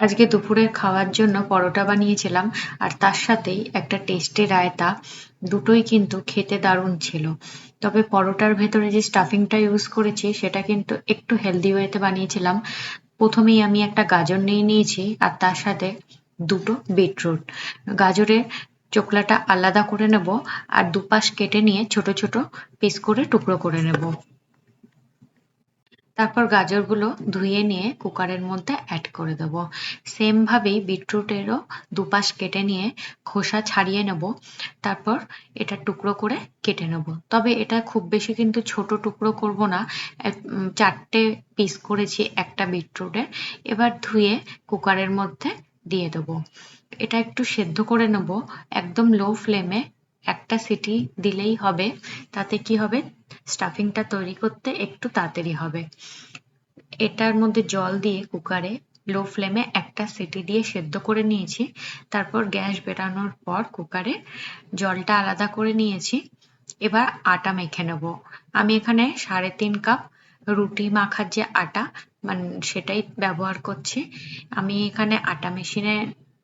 আজকে দুপুরের খাওয়ার জন্য পরোটা বানিয়েছিলাম, আর তার সাথেই একটা টেস্টি রায়তা, দুটোই কিন্তু খেতে দারুণ ছিল। তবে পরোটার ভেতরে যে স্টাফিংটা ইউজ করেছি, সেটা কিন্তু একটু হেলদি ওয়েতে বানিয়েছিলাম। প্রথমেই আমি একটা গাজর নিয়ে নিয়েছি, আর তার সাথে দুটো বিটরুট গাজরের চোকলাটা আলাদা করে নেব, আর দুপাশ কেটে নিয়ে ছোট ছোট পিস করে টুকরো করে নেব। তারপর গাজরগুলো ধুয়ে নিয়ে কুকারের মধ্যে অ্যাড করে দেব। সেম ভাবেই বিটরুটেরও দুপাশ কেটে নিয়ে খোসা ছাড়িয়ে নেব। তারপর এটা টুকরো করে কেটে নেব। তবে এটা খুব বেশি কিন্তু ছোট টুকরো করব না। চারটে পিস করেছি একটা বিটরুটের। এবার ধুয়ে কুকারের মধ্যে দিয়ে দেবো। এটা একটু সেদ্ধ করে নেব। একদম লো ফ্লেমে একটা সিটি দিলেই হবে, তাতে কি হবে? স্টাফিংটা তৈরি করতে একটু তাড়াতাড়ি হবে। এটার মধ্যে জল দিয়ে কুকারে লো ফ্লেমে একটা সিটি দিয়ে সেদ্ধ করে নিয়েছি। তারপর গ্যাস বেরানোর পর কুকারে জলটা আলাদা করে নিয়েছি। এবার আটা মেখে নেব। আমি এখানে সাড়ে তিন কাপ রুটি মাখার যে আটা মানে সেটাই ব্যবহার করছি। আমি এখানে আটা মেশিনে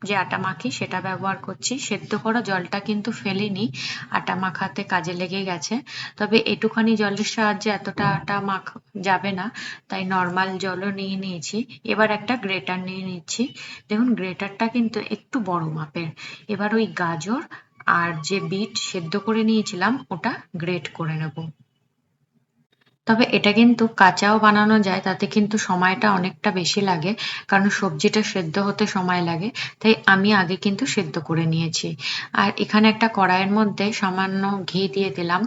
যে আটা মাখি সেটা ব্যবহার করছি। সেদ্ধ করা জলটা কিন্তু ফেলিনি, আটা মাখাতে কাজে লেগে গেছে। তবে এটুখানি জলের সাহায্যে এতটা আটা মাখ যাবে না, তাই নর্মাল জলও নিয়ে নিয়েছি। এবার একটা গ্রেটার নিয়ে নিচ্ছি। দেখুন গ্রেটারটা কিন্তু একটু বড় মাপের। এবার ওই গাজর আর যে বিট সেদ্ধ করে নিয়েছিলাম, ওটা গ্রেট করে নেব। তবে এটা কিন্তু কাঁচাও বানানো যায়, তাতে কিন্তু সময়টা অনেকটা বেশি লাগে, কারণ সবজিটা সেদ্ধ হতে সময় লাগে, তাই আমি আগে কিন্তু সেদ্ধ করে নিয়েছি। আর এখানে একটা কড়াইয়ের মধ্যে সামান্য ঘি দিয়ে দিলাম।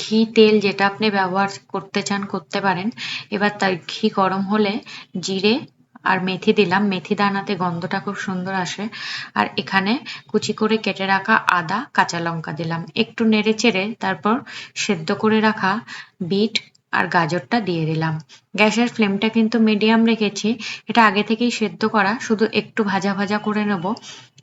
ঘি, তেল যেটা আপনি ব্যবহার করতে চান, করতে পারেন। এবার তার ঘি গরম হলে জিরে আর মেথি দিলাম। মেথি দানাতে গন্ধটা খুব সুন্দর আসে। আর এখানে কুচি করে কেটে রাখা আদা, কাঁচা লঙ্কা দিলাম। একটু নেড়ে চেড়ে তারপর সেদ্ধ করে রাখা বিট আর গাজরটা দিয়ে দিলাম। গ্যাসের ফ্লেমটা কিন্তু মিডিয়াম রেখেছি। এটা আগে থেকেই সেদ্ধ করা, শুধু একটু ভাজা ভাজা করে নেব।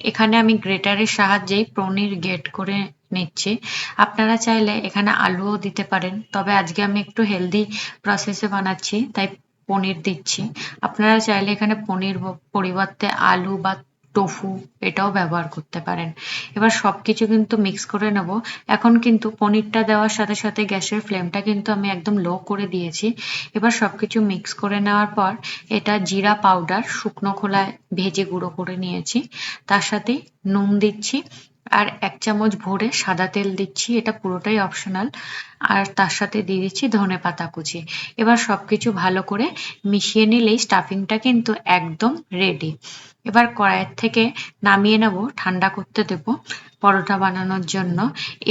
এখানে আমি গ্রেটারের সাহায্যেই পনির গেট করে নিচ্ছি। আপনারা চাইলে এখানে আলুও দিতে পারেন, তবে আজকে আমি একটু হেলদি প্রসেসে বানাচ্ছি, তাই পনির দিচ্ছি। আপনারা চাইলে এখানে পনির পরিবর্তে আলু বা টোফু এটাও ব্যবহার করতে পারেন। এবার সবকিছু কিন্তু মিক্স করে নেব। এখন কিন্তু পনিরটা দেওয়ার সাথে সাথে গ্যাসের ফ্লেমটা কিন্তু আমি একদম লো করে দিয়েছি। এবার সব কিছু মিক্স করে নেওয়ার পর এটা জিরা পাউডার শুকনো খোলায় ভেজে গুঁড়ো করে নিয়েছি। তার সাথে নুন দিচ্ছি আর এক চামচ ভরে সাদা তেল দিচ্ছি। এটা পুরোটাই অপশনাল আর তার সাথে দিয়ে দিচ্ছি ধনে পাতা কুচি। এবার সবকিছু ভালো করে মিশিয়ে নিলেই স্টাফিংটা কিন্তু একদম রেডি এবার কড়াইয়ের থেকে নামিয়ে নেব, ঠান্ডা করতে দেব পরোটা বানানোর জন্য।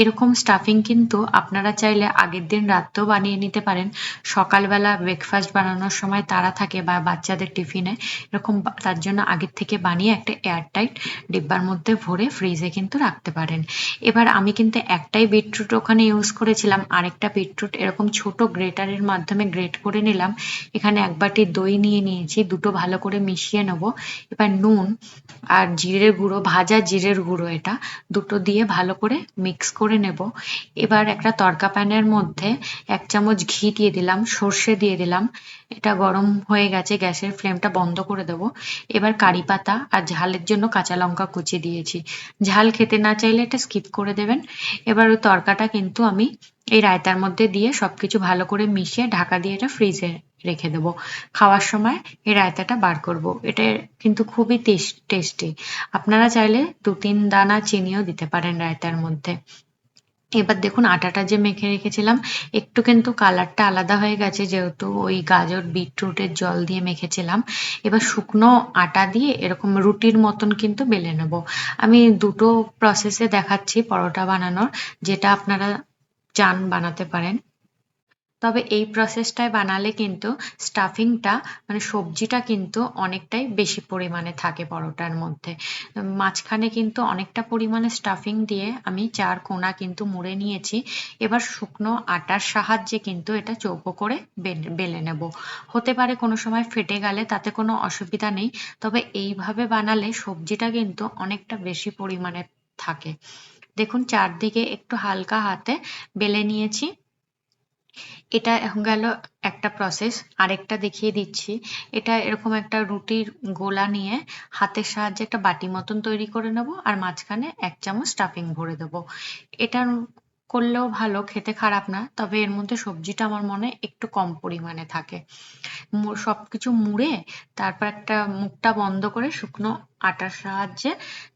এরকম স্টাফিং কিন্তু আপনারা চাইলে আগের দিন রাত্রেও বানিয়ে নিতে পারেন। সকালবেলা ব্রেকফাস্ট বানানোর সময় তারা থাকে বা বাচ্চাদের টিফিনে। এরকম তার জন্য আগের থেকে বানিয়ে একটা এয়ারটাইট ডিব্বার মধ্যে ভরে ফ্রিজে কিন্তু রাখতে পারেন। এবার আমি কিন্তু একটাই বিটরুট ওখানে ইউজ করেছিলাম আরেকটা বিটরুট এরকম ছোট গ্রেটারের মাধ্যমে গ্রেট করে নিলাম। এখানে এক বাটি দই নিয়ে নিয়েছি, দুটো ভালো করে মিশিয়ে নেব। এবার নুন আর জিরের গুঁড়ো, ভাজা জিরের গুঁড়ো এটা দুটো দিয়ে ভালো করে মিক্স করে নেব। এবার একটা তড়কা প্যানের মধ্যে এক চামচ ঘি দিয়ে দিলাম, সর্ষে দিয়ে দিলাম। এটা গরম হয়ে গেছে, গ্যাসের ফ্লেমটা বন্ধ করে দেব। এবার কারি পাতা আর ঝালের জন্য কাঁচা লঙ্কা কুচি দিয়েছি। ঝাল খেতে না চাইলে এটা স্কিপ করে দেবেন। এবার ওই তরকাটা কিন্তু আমি এই রায়তার মধ্যে দিয়ে সবকিছু ভালো করে মিশিয়ে ঢাকা দিয়ে এটা ফ্রিজে রেখে দেবো। খাওয়ার সময় এই রায়তাটা বার করব। এটা কিন্তু খুবই টেস্টি আপনারা চাইলে দু তিন দানা চিনিও দিতে পারেন রায়তার মধ্যে। এবার দেখুন আটাটা যে মেখে রেখেছিলাম, একটু কিন্তু কালারটা আলাদা হয়ে গেছে যেহেতু ওই গাজর, বিটরুটের জল দিয়ে মেখেছিলাম। এবার শুকনো আটা দিয়ে এরকম রুটির মতন কিন্তু বেলে নেব। আমি দুটো প্রসেসে দেখাচ্ছি পরোটা বানানোর, যেটা আপনারা চান বানাতে পারেন। তবে এই প্রসেসটায় বানালে কিন্তু স্টাফিংটা মানে সবজিটা কিন্তু অনেকটাই বেশি পরিমাণে থাকে পরোটার মধ্যে। মাঝখানে কিন্তু অনেকটা পরিমাণে স্টাফিং দিয়ে আমি চার কোনা কিন্তু মুড়ে নিয়েছি। এবার শুকনো আটার সাহায্যে কিন্তু এটা চৌকো করে বেলে নেব। হতে পারে কোনো সময় ফেটে গেলে তাতে কোনো অসুবিধা নেই, তবে এইভাবে বানালে সবজিটা কিন্তু অনেকটা বেশি পরিমাণে থাকে। দেখুন, চারদিকে একটু হালকা হাতে বেলে নিয়েছি। এটা গেল একটা প্রসেস আরেকটা দেখিয়ে দিচ্ছি। এটা এরকম একটা রুটির গোলা নিয়ে হাতের সাহায্যে একটা বাটি মতন তৈরি করে নেব আর মাঝখানে এক চামচ স্টাফিং ভরে দেবো। এটা করলেও ভালো, খেতে খারাপ না, তবে এর মধ্যে সবজিটা আমার মনে হয় একটু কম পরিমাণে থাকে। সবকিছু মুড়ে তারপর একটা মুখটা বন্ধ করে শুকনো আটার সাহায্যে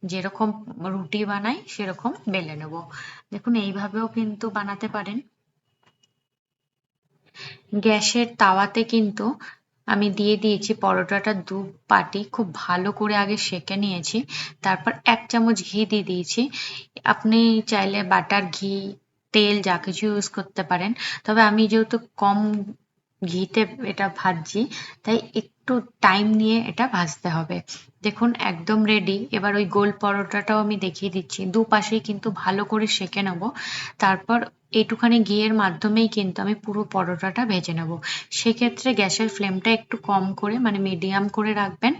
যেরকম রুটি বানাই সেরকম বেলে নেব। দেখুন, এইভাবেও কিন্তু বানাতে পারেন। গ্যাসের তাওয়াতে কিন্তু আমি দিয়ে দিয়েছি পরোটাটা দু পাটি খুব ভালো করে আগে সেঁকে নিয়েছি, তারপর এক চামচ ঘি দিয়ে দিয়েছি। আপনি চাইলে বাটার ঘি, তেল যা কিছু ইউজ করতে পারেন, তবে আমি যেহেতু কম ঘিতে এটা ভাজছি, তাই একটু টাইম নিয়ে এটা ভাজতে হবে। দেখুন, একদম রেডি এবার ওই গোল পরোটাটাও আমি দেখিয়ে দিচ্ছি। দুপাশেই কিন্তু ভালো করে সেঁকে নেব। তারপর এইটুখানি ঘিয়ের মাধ্যমেই কিন্তু আমি পুরো পরোটাটা ভেজে নেব। সেক্ষেত্রে গ্যাসের ফ্লেমটা একটু কম করে মানে মিডিয়াম করে রাখবেন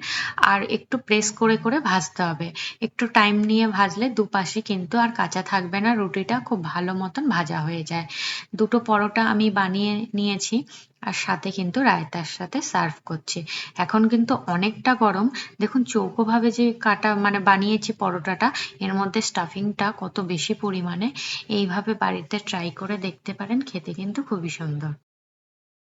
আর একটু প্রেস করে করে ভাজতে হবে। একটু টাইম নিয়ে ভাজলে দুপাশে কিন্তু আর কাঁচা থাকবে না, রুটিটা খুব ভালো মতন ভাজা হয়ে যায়। দুটো পরোটা আমি বানিয়ে নিয়েছি। আর সাথে কিন্তু রায়তার সাথে সার্ভ করছে। এখন কিন্তু অনেকটা গরম। দেখুন, চৌকোভাবে যে কাটা মানে বানিয়েছি পরোটাটা, এর মধ্যে স্টাফিংটা কত বেশি পরিমাণে, এইভাবে বাড়িতে ট্রাই করে দেখতে পারেন, খেতে কিন্তু খুবই সুন্দর।